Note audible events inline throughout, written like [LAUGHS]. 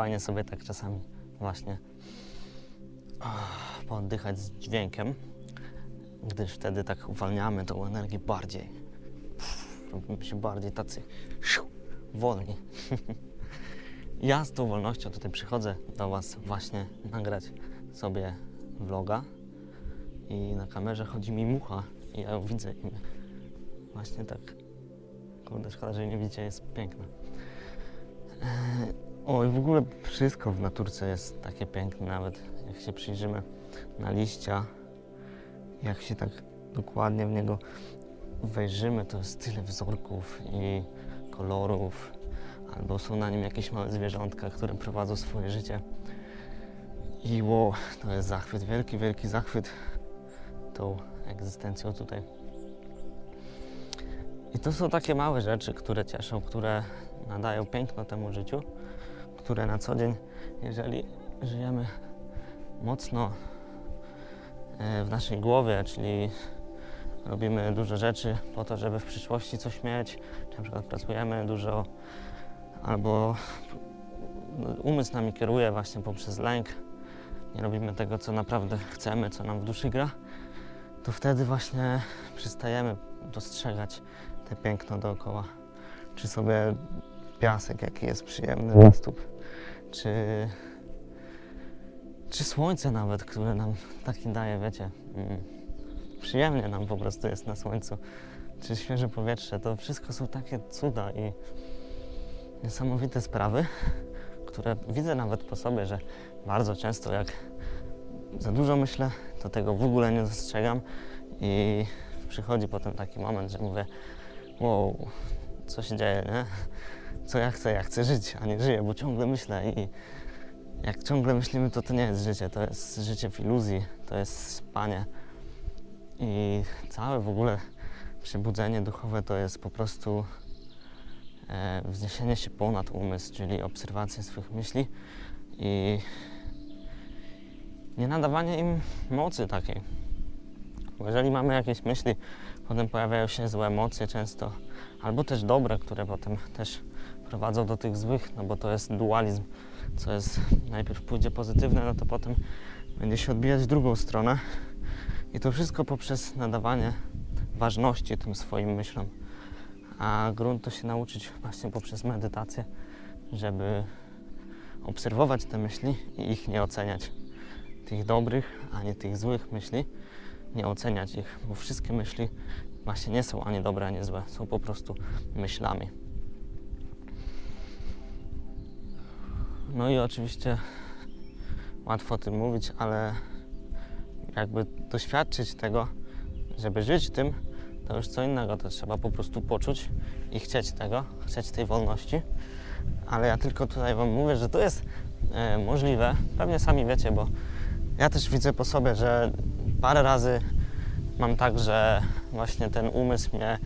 Fajnie sobie tak czasami właśnie pooddychać z dźwiękiem, gdyż wtedy tak uwalniamy tą energię bardziej. Robimy się bardziej tacy wolni. [LAUGHS] ja z tą wolnością tutaj przychodzę do Was właśnie nagrać sobie vloga i na kamerze chodzi mi mucha i ja ją widzę i właśnie tak, kurde, szkoda, że nie widzicie, jest piękna. O, i w ogóle wszystko w naturce jest takie piękne, nawet jak się przyjrzymy na liścia, jak się tak dokładnie w niego wejrzymy, to jest tyle wzorków i kolorów, albo są na nim jakieś małe zwierzątka, które prowadzą swoje życie. I wow, to jest zachwyt, wielki, wielki zachwyt tą egzystencją tutaj. I to są takie małe rzeczy, które cieszą, które nadają piękno temu życiu, które na co dzień, jeżeli żyjemy mocno e, w naszej głowie, czyli robimy dużo rzeczy po to, żeby w przyszłości coś mieć, czy na przykład pracujemy dużo, albo umysł nami kieruje właśnie poprzez lęk, nie robimy tego, co naprawdę chcemy, co nam w duszy gra, to wtedy właśnie przestajemy dostrzegać te piękno dookoła. Czy sobie piasek, jaki jest przyjemny dla stóp, czy, czy słońce nawet, które nam taki daje, wiecie, mm, przyjemnie nam po prostu jest na słońcu, czy świeże powietrze, to wszystko są takie cuda i niesamowite sprawy, które widzę nawet po sobie, że bardzo często jak za dużo myślę, to tego w ogóle nie dostrzegam i przychodzi potem taki moment, że mówię, wow, co się dzieje, nie? Co ja chcę? Ja chcę żyć, a nie żyję, bo ciągle myślę i jak ciągle myślimy, to to nie jest życie, to jest życie w iluzji, to jest spanie i całe w ogóle przebudzenie duchowe to jest po prostu e, wzniesienie się ponad umysł, czyli obserwacja swych myśli i nie nadawanie im mocy takiej. Bo jeżeli mamy jakieś myśli, potem pojawiają się złe emocje często, albo też dobre, które potem też prowadzą do tych złych, no bo to jest dualizm, co jest najpierw pójdzie pozytywne, no to potem będzie się odbijać w drugą stronę. I to wszystko poprzez nadawanie ważności tym swoim myślom. A grunt to się nauczyć właśnie poprzez medytację, żeby obserwować te myśli i ich nie oceniać. Tych dobrych, ani tych złych myśli, nie oceniać ich, bo wszystkie myśli właśnie nie są ani dobre, ani złe, są po prostu myślami. No i oczywiście łatwo o tym mówić, ale jakby doświadczyć tego, żeby żyć tym, to już co innego, to trzeba po prostu poczuć i chcieć tego, chcieć tej wolności. Ale ja tylko tutaj Wam mówię, że to jest e, możliwe. Pewnie sami wiecie, bo ja też widzę po sobie, że parę razy mam tak, że właśnie ten umysł mnie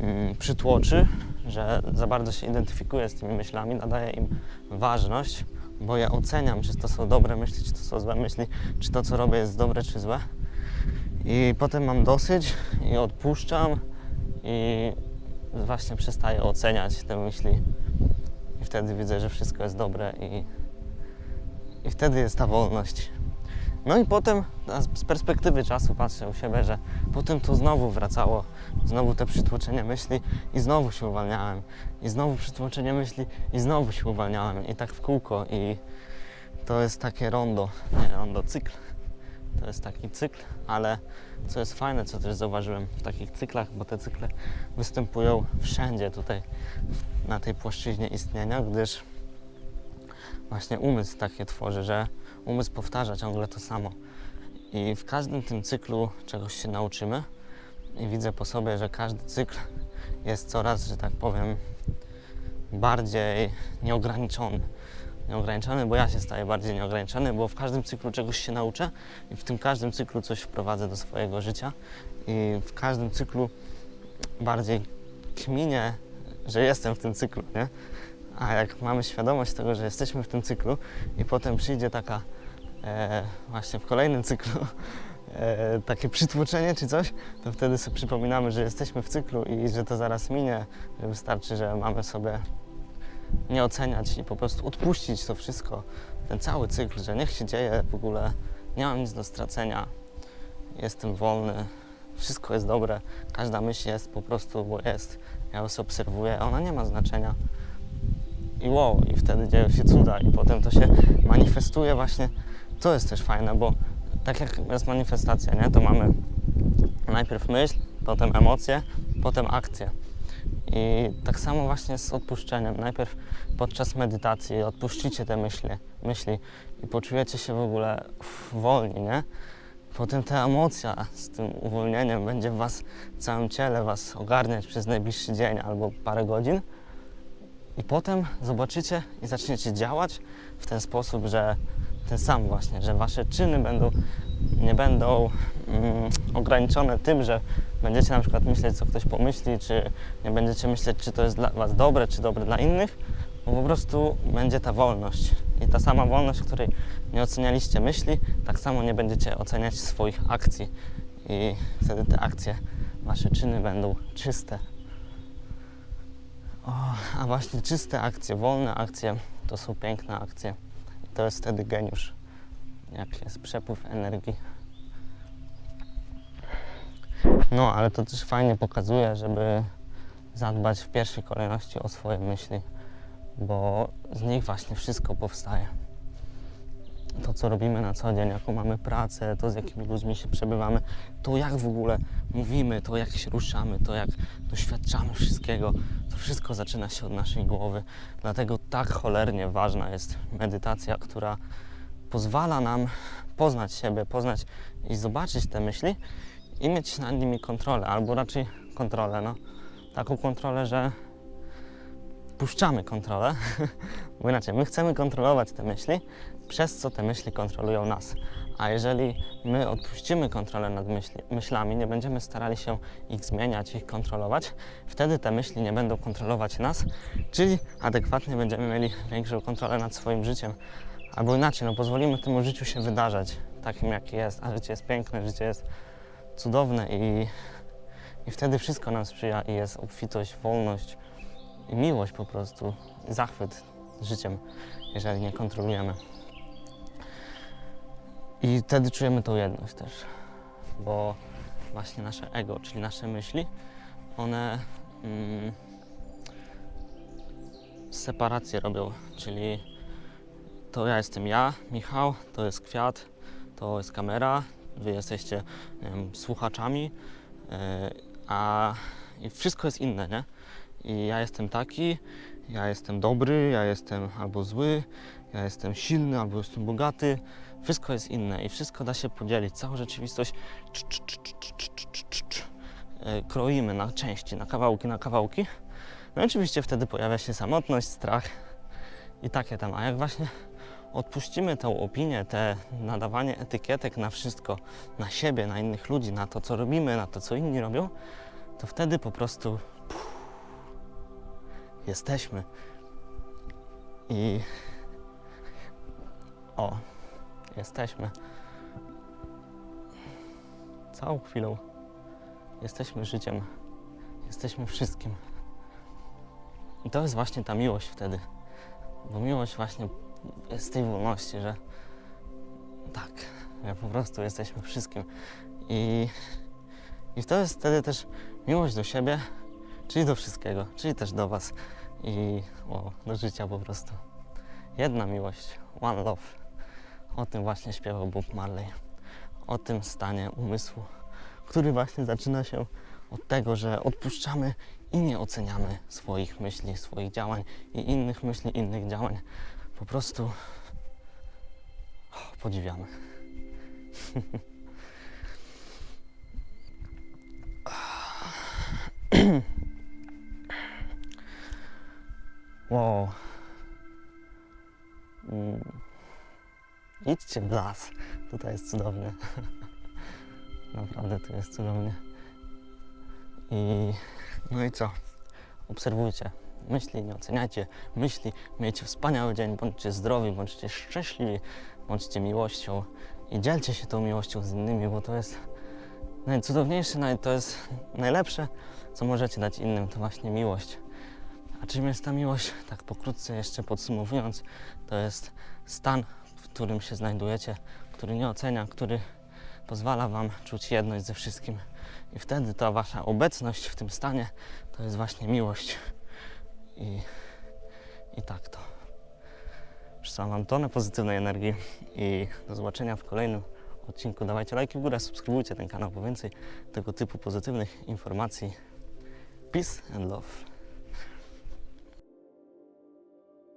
mm, przytłoczy, że za bardzo się identyfikuję z tymi myślami, nadaję im ważność, bo ja oceniam, czy to są dobre myśli, czy to są złe myśli, czy to, co robię, jest dobre, czy złe. I potem mam dosyć i odpuszczam i właśnie przestaję oceniać te myśli. I wtedy widzę, że wszystko jest dobre i, i wtedy jest ta wolność. No i potem z perspektywy czasu patrzę u siebie, że potem to znowu wracało, znowu te przytłoczenie myśli i znowu się uwalniałem. I znowu przytłoczenie myśli i znowu się uwalniałem. I tak w kółko i to jest takie rondo, nie rondo, cykl. To jest taki cykl, ale co jest fajne, co też zauważyłem w takich cyklach, bo te cykle występują wszędzie tutaj na tej płaszczyźnie istnienia, gdyż właśnie umysł takie tworzy, że umysł powtarza ciągle to samo. I w każdym tym cyklu czegoś się nauczymy i widzę po sobie, że każdy cykl jest coraz, że tak powiem, bardziej nieograniczony. Nieograniczony, bo ja się staję bardziej nieograniczony, bo w każdym cyklu czegoś się nauczę i w tym każdym cyklu coś wprowadzę do swojego życia i w każdym cyklu bardziej kminię, że jestem w tym cyklu, nie? A jak mamy świadomość tego, że jesteśmy w tym cyklu i potem przyjdzie taka e, właśnie w kolejnym cyklu [LAUGHS] e, takie przytłoczenie czy coś, to wtedy sobie przypominamy, że jesteśmy w cyklu i że to zaraz minie, że wystarczy, że mamy sobie nie oceniać i po prostu odpuścić to wszystko, ten cały cykl, że niech się dzieje w ogóle, nie mam nic do stracenia, jestem wolny, wszystko jest dobre, każda myśl jest po prostu, bo jest, ja ją obserwuję, ona nie ma znaczenia. I wow, i wtedy dzieją się cuda i potem to się manifestuje właśnie, to jest też fajne, bo tak jak jest manifestacja, nie, to mamy najpierw myśl, potem emocje, potem akcje. I tak samo właśnie z odpuszczeniem. Najpierw podczas medytacji odpuścicie te myśli, myśli i poczujecie się w ogóle wolni, nie? Potem ta emocja z tym uwolnieniem będzie w was, w całym ciele was ogarniać przez najbliższy dzień albo parę godzin. I potem zobaczycie i zaczniecie działać w ten sposób, że ten sam właśnie, że wasze czyny będą, nie będą mm, ograniczone tym, że będziecie na przykład myśleć, co ktoś pomyśli, czy nie będziecie myśleć, czy to jest dla was dobre, czy dobre dla innych, bo po prostu będzie ta wolność. I ta sama wolność, której nie ocenialiście myśli, tak samo nie będziecie oceniać swoich akcji. I wtedy te akcje, wasze czyny będą czyste. O, a właśnie czyste akcje, wolne akcje to są piękne akcje. I to jest wtedy geniusz, jak jest przepływ energii. No, ale to też fajnie pokazuje, żeby zadbać w pierwszej kolejności o swoje myśli, bo z nich właśnie wszystko powstaje. To, co robimy na co dzień, jaką mamy pracę, to z jakimi ludźmi się przebywamy, to jak w ogóle mówimy, to jak się ruszamy, to jak doświadczamy wszystkiego, to wszystko zaczyna się od naszej głowy. Dlatego tak cholernie ważna jest medytacja, która pozwala nam poznać siebie, poznać i zobaczyć te myśli i mieć nad nimi kontrolę, albo raczej kontrolę, no. Taką kontrolę, że puszczamy kontrolę, [LAUGHS] bo inaczej, my chcemy kontrolować te myśli, przez co te myśli kontrolują nas. A jeżeli my odpuścimy kontrolę nad myśli, myślami, nie będziemy starali się ich zmieniać, ich kontrolować, wtedy te myśli nie będą kontrolować nas, czyli adekwatnie będziemy mieli większą kontrolę nad swoim życiem. Albo inaczej, no pozwolimy temu życiu się wydarzać, takim jakie jest, a życie jest piękne, życie jest cudowne i, i wtedy wszystko nam sprzyja i jest obfitość, wolność i miłość po prostu, i zachwyt życiem, jeżeli nie kontrolujemy. I wtedy czujemy tą jedność też, bo właśnie nasze ego, czyli nasze myśli, one mm, separację robią, czyli to ja jestem ja, Michał, to jest kwiat, to jest kamera, wy jesteście wiem, słuchaczami, yy, a i wszystko jest inne, nie? I ja jestem taki, ja jestem dobry, ja jestem albo zły, ja jestem silny, albo jestem bogaty. Wszystko jest inne i wszystko da się podzielić. Całą rzeczywistość kroimy na części, na kawałki, na kawałki. No i oczywiście wtedy pojawia się samotność, strach i takie tam. A jak właśnie odpuścimy tę opinię, te nadawanie etykietek na wszystko, na siebie, na innych ludzi, na to, co robimy, na to, co inni robią, to wtedy po prostu jesteśmy. I o, jesteśmy. Całą chwilą jesteśmy życiem, jesteśmy wszystkim. I to jest właśnie ta miłość wtedy. Bo miłość właśnie z tej wolności, że tak, że po prostu jesteśmy wszystkim. I, I to jest wtedy też miłość do siebie, czyli do wszystkiego, czyli też do Was i o, do życia po prostu. Jedna miłość, one love. O tym właśnie śpiewał Bob Marley. O tym stanie umysłu, który właśnie zaczyna się od tego, że odpuszczamy i nie oceniamy swoich myśli, swoich działań i innych myśli, innych działań. Po prostu o, podziwiamy. [LAUGHS] wow. Mm. Idźcie w las. Tutaj jest cudownie. [LAUGHS] Naprawdę tu jest cudownie. I no i co? Obserwujcie myśli, nie oceniajcie myśli, miejcie wspaniały dzień, bądźcie zdrowi, bądźcie szczęśliwi, bądźcie miłością i dzielcie się tą miłością z innymi, bo to jest najcudowniejsze, naj- to jest najlepsze, co możecie dać innym, to właśnie miłość. A czym jest ta miłość? Tak pokrótce jeszcze podsumowując, to jest stan, którym się znajdujecie, który nie ocenia, który pozwala Wam czuć jedność ze wszystkim. I wtedy ta Wasza obecność w tym stanie to jest właśnie miłość. I, i tak to. Przesyłam Wam tonę pozytywnej energii i do zobaczenia w kolejnym odcinku. Dawajcie lajki w górę, subskrybujcie ten kanał po więcej tego typu pozytywnych informacji. Peace and love.